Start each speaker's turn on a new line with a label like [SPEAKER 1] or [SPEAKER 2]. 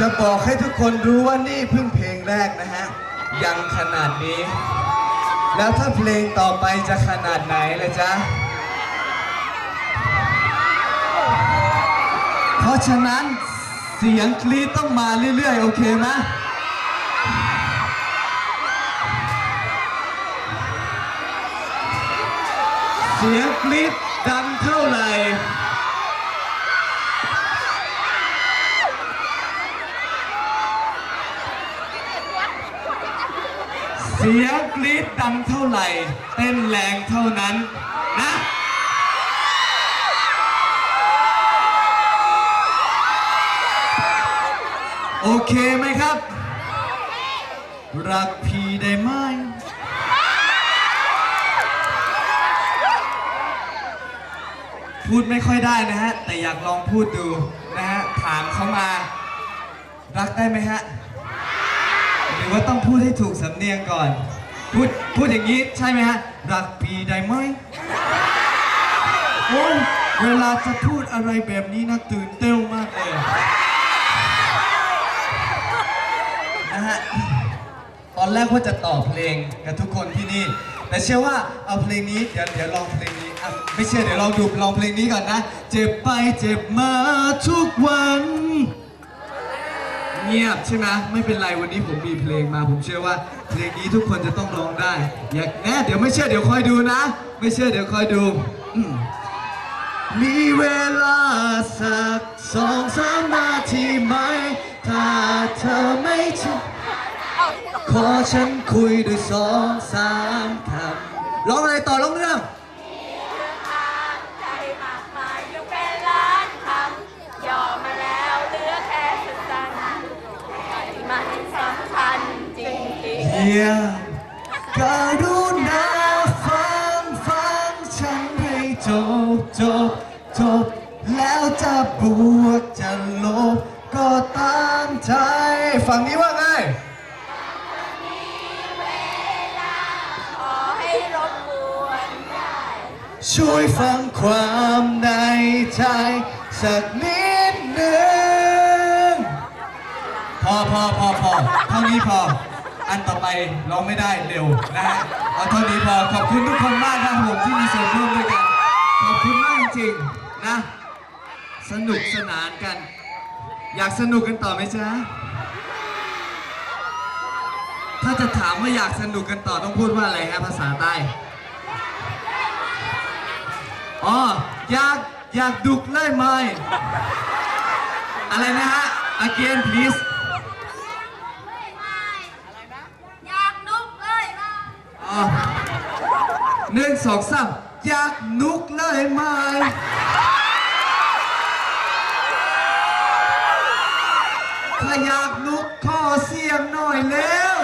[SPEAKER 1] จะบอกให้ทุกคนรู้ว่านี่เพิ่งเพลงแรกนะฮะ ยังขนาดนี้ แล้วถ้าเพลงต่อไปจะขนาดไหนเลยจ๊ะ เพราะฉะนั้นเสียงกรีดต้องมาเรื่อยๆ โอเคไหมเสียงกรีดดังเท่าไหร่ เสียงกรี๊ดดังเท่าไหร่ เต้นแรงเท่านั้นนะโอเคไหมครับ รักพี่ได้ไหม พูดไม่ค่อยได้นะฮะ แต่อยากลองพูดดูนะฮะ ถามเขามา รักได้ไหมฮะ ว่าต้องพูดให้ถูกสำเนียงก่อน พูดพูดอย่างนี้ใช่ไหมฮะ รักพี่ได้ไหมโอ้ยเวลาจะพูดอะไรแบบนี้นะตื่นเต้นมากเลยนะฮะตอนแรกว่าจะต่อเพลงกับทุกคนที่นี่ แต่เชื่อว่าเอาเพลงนี้เดี๋ยวเดี๋ยวลองเพลงนี้อะไม่เชื่อเดี๋ยวลองดูลองเพลงนี้ก่อนนะ เจ็บไปเจ็บมาทุกวัน เงียบใช่ไหมไม่เป็นไรวันนี้ผมมีเพลงมา ผมเชื่อว่าเพลงนี้ทุกคนจะต้องร้องได้ อยากแน่เดี๋ยวไม่เชื่อเดี๋ยวคอยดูนะ ไม่เชื่อเดี๋ยวคอยดูอืมมีเวลาสักสองสามนาทีไหม ถ้าเธอไม่ชอบขอฉันคุยด้วยสองสามคำร้องอะไรต่อร้องเรื่อ
[SPEAKER 2] ง
[SPEAKER 1] เฮียกรุณาฟังฟังฉันให้จบจบจบ แล้วจะบวกจะลบ ก็ตามใจฝั่งนี้ว่าไง
[SPEAKER 2] ๆขอให้รบกวนได้
[SPEAKER 1] ช่วยฟังความในใจสักนิดหนึ่งพอพอพอพอเท่านี้พอ อันต่อไปร้องไม่ได้เร็วนะฮะเอาเท่านี้พอขอบคุณทุกคนมากนะครับผมที่มีส่วนร่วมด้วยกัน ขอบคุณมากจริงๆนะ สนุกสนานกัน อยากสนุกกันต่อไหมจ๊ะถ้าจะถามว่าอยากสนุกกันต่อต้องพูดว่าอะไรฮะภาษาใต้อ๋ออยากอยากดุกเลยไหมอะไรนะฮะ again please
[SPEAKER 2] อยากนุกเลยมา
[SPEAKER 1] อ๋อ หนึ่งสองสามอยากนุกเลยไหมถ้าอยากนุกขอเสียงหน่อยเร็ว